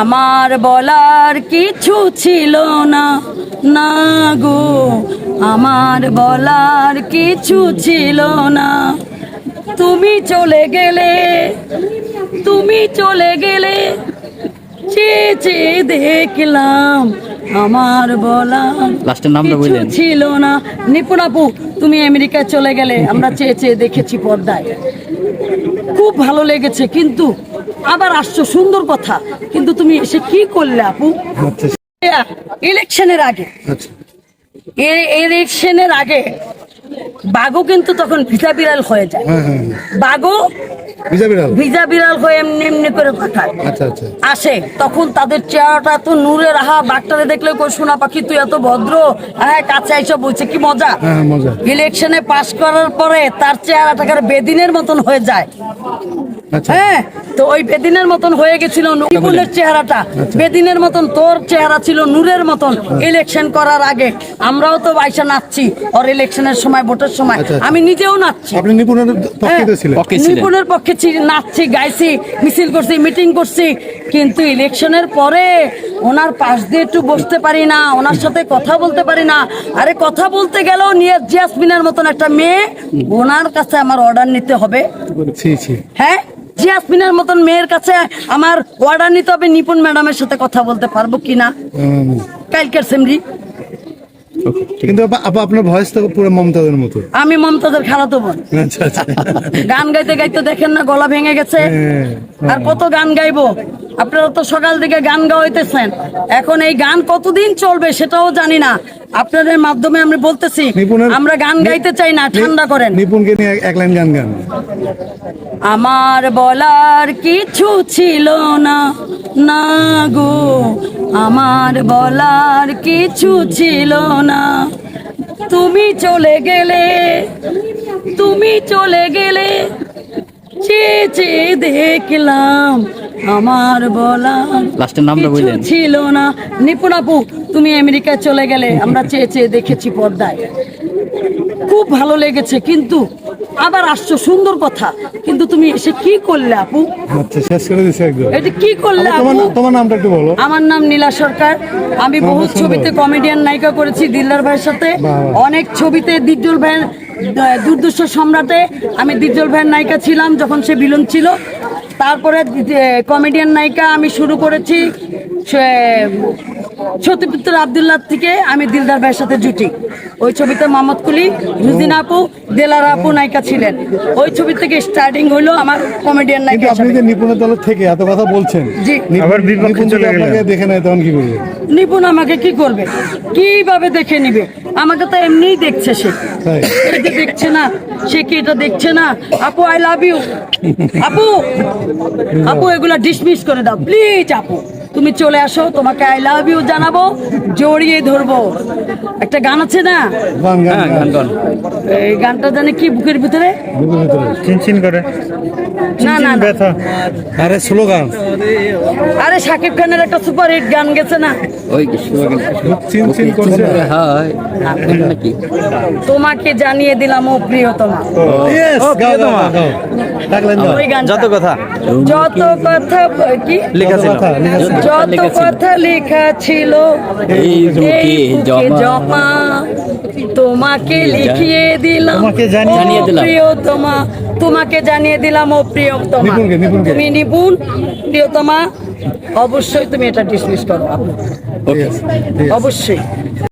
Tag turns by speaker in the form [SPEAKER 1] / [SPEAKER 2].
[SPEAKER 1] আমার বলার কিছু ছিল না না গো। আমার বলার কিছু ছিল না। তুমি চলে গেলে তুমি চলে গেলে চেয়ে দেখলাম আমার বলার
[SPEAKER 2] লাস্টের নামটা
[SPEAKER 1] কিছু
[SPEAKER 2] বললেন।
[SPEAKER 1] ছিল না। নিপুণ আপু তুমি আমেরিকায় চলে গেলে আমরা চেয়ে চেয়ে দেখেছি পর্দায়। খুব ভালো লেগেছে কিন্তু আবার আসছো সুন্দর কথা। কিন্তু তুমি এসে কি করলে আপু?
[SPEAKER 3] আচ্ছা।
[SPEAKER 1] ইলেকশনের আগে।
[SPEAKER 3] আচ্ছা।
[SPEAKER 1] এই ইলেকশনের আগে বাঘও কিন্তু তখন ভিজা বিড়াল হয়ে যায়।
[SPEAKER 3] হ্যাঁ হ্যাঁ
[SPEAKER 1] বাঘও
[SPEAKER 3] ভিজা বিড়াল?
[SPEAKER 1] হয়ে এমনি এমনি করে পাঠায়।
[SPEAKER 3] আচ্ছা আচ্ছা।
[SPEAKER 1] আসে তখন তাদের চেহারাটা তো নূরে রাহা বাঘটারে দেখলে কই সোনা পাখি তুই এত ভদ্র। হ্যাঁ কাছে আইসা বলছে কি মজা?
[SPEAKER 3] হ্যাঁ
[SPEAKER 1] ইলেকশনে পাশ করার পরে তার চেহারাটাকে বেদিনের মতন হয়ে যায়।
[SPEAKER 3] আচ্ছা।
[SPEAKER 1] হ্যাঁ তো ওই বেদিনের মতন হয়ে গেছিল নকিবুলের চেহারাটা। বেদিনের মতন তোর চেহারা ছিল নূরের মতন। ইলেকশন করার আগে। আমরাও তো বাইসা নাচছি ওর ইলেকশনের সময় ভোটের সময়।
[SPEAKER 3] আচ্ছা, আচ্ছা।
[SPEAKER 1] আমি নিজেও নাচছি।
[SPEAKER 3] আপনি নিপুণের পক্ষে তো ছিলেন।
[SPEAKER 1] নিপুণের পক্ষে ছি- নাচছি গাইছি মিছিল করছি মিটিং করছি। কিন্তু ইলেকশনের পরে ওনার পাশ দিয়ে একটু বসতে পারি না ওনার সাথে কথা বলতে পারি না। আরে কথা বলতে গেলেও নিয়ে জিয়াসমিনের মতন একটা মেয়ে ওনার কাছে আমার অর্ডার নিতে হবে। হ্যাঁ? জিয়াসমিনের মতন মেয়ের কাছে আমার অর্ডার নিতে হবে নিপুণ ম্যাডামের সাথে কথা বলতে পারব কিনা। কালকের সেমরি।
[SPEAKER 3] কিন্তু আপা আপা আপনার ভয়েস তো পুরো মমতাজের মতো।
[SPEAKER 1] আমি মমতাজের খালাতো বোন।
[SPEAKER 3] আচ্ছা আচ্ছা।
[SPEAKER 1] গান গাইতে গাইতে দেখেন না গলা ভেঙে গেছে।
[SPEAKER 3] হ্যাঁ,
[SPEAKER 1] আর কত গান গাইবো? আপনারা তো সকাল থেকে গান গাওয়াইতেছেন। এখন এই গান কতদিন চলবে সেটাও জানি না। আপনাদের মাধ্যমে আমি বলতেছি আমরা গান গাইতে চাই না ঠান্ডা করেন।
[SPEAKER 3] নিপুণকে নিয়ে এক- এক লাইন গান গান।
[SPEAKER 1] আমার বলার কিছু ছিল না না গো আমার বলার কিছু ছিল না। তুমি চলে গেলে তুমি চলে গেলে চেয়ে চেয়ে দেখলাম আমার বলা
[SPEAKER 2] লাস্টের নামটা বললেন।
[SPEAKER 1] ছিল না। নিপুণ আপু তুমি আমেরিকায় চলে গেলে আমরা চেয়ে চেয়ে দেখেছি পর্দায়। খুব ভালো লেগেছে কিন্তু আবার আসছো সুন্দর কথা। কিন্তু তুমি এসে কি করলে আপু?
[SPEAKER 3] আচ্ছা শেষ করে দিছি একদম।
[SPEAKER 1] এটা কি করলে
[SPEAKER 3] আপু? তোমার নামটা একটু বলো।
[SPEAKER 1] আমার নাম নীলা সরকার। আমি বহু ছবিতে কমেডিয়ান নায়িকা করেছি দিলদার ভাইয়ের সাথে। অনেক ছবিতে দিজ্জল ভাইয়ের দুর্দর্শ সম্রাটে আমি দিজ্জল ভাইয়ের নায়িকা ছিলাম যখন সে বিলন ছিল। তারপরে কমেডিয়ান নায়িকা আমি শুরু করেছি সে- সত্যপুত্র আবদুল্লাহ থেকে আমি দিলদার ভাইয়ের সাথে জুটি। ওই ছবিতে মোহাম্মদ কুলি রুজিনা আপু দেলারা আপু নায়িকা ছিলেন। ওই ছবি থেকে স্টার্টিং হলো আমার কমেডিয়ান নায়িকা
[SPEAKER 3] আপনি যে নিপুণের দলের থেকে এত কথা বলছেন
[SPEAKER 1] জি।
[SPEAKER 3] নিপুণ-
[SPEAKER 4] আবার বিপক্ষে চলে গেলেন।
[SPEAKER 3] আপনাকে দেখে নেয় তখন কি করবে?
[SPEAKER 1] নিপুণ আমাকে কি করবে? কীভাবে দেখে নিবে? আমাকে তো এমনিই দেখছে সে। দেখছে না সে কি এটা দেখছে না? আপু আই লাভ ইউ আপু আপু এগুলা ডিসমিস করে দাও। প্লিজ আপু। তুমি চলে আসো তোমাকে আই লাভ ইউ জানাব জড়িয়ে ধরবো। একটা গান আছে না?
[SPEAKER 3] গান গান
[SPEAKER 2] হ্যাঁ
[SPEAKER 1] এই গানটা জানে কি বুকের ভিতরে?
[SPEAKER 4] চিনচিন করে।
[SPEAKER 1] না না না।
[SPEAKER 4] ব্যথা।
[SPEAKER 3] আরে স্লোগান
[SPEAKER 1] আরে শাকিব খানের একটা সুপার হিট গান গেছে না?
[SPEAKER 2] ওই slogan।
[SPEAKER 3] চিন চিন করছে।
[SPEAKER 2] হয়। নাকি?
[SPEAKER 1] তোমাকে জানিয়ে দিলাম ও প্রিয়তমা।
[SPEAKER 4] ও, প্রিয়তমা। যত কথা।
[SPEAKER 1] যত কথা কি?
[SPEAKER 4] লেখা ছিল।
[SPEAKER 1] যত কথা লেখা ছিল
[SPEAKER 2] এই বুকে জমা।
[SPEAKER 1] তোমাকে লিখিয়ে দিলাম
[SPEAKER 3] তোমাকে জানিয়ে-
[SPEAKER 2] দিলাম।
[SPEAKER 1] প্রিয়তমা। তোমাকে জানিয়ে দিলাম ও প্রিয়তমা। তুমি নিপুণ প্রিয়তমা। অবশ্যই তুমি এটা ডিসমিস করো। অবশ্যই।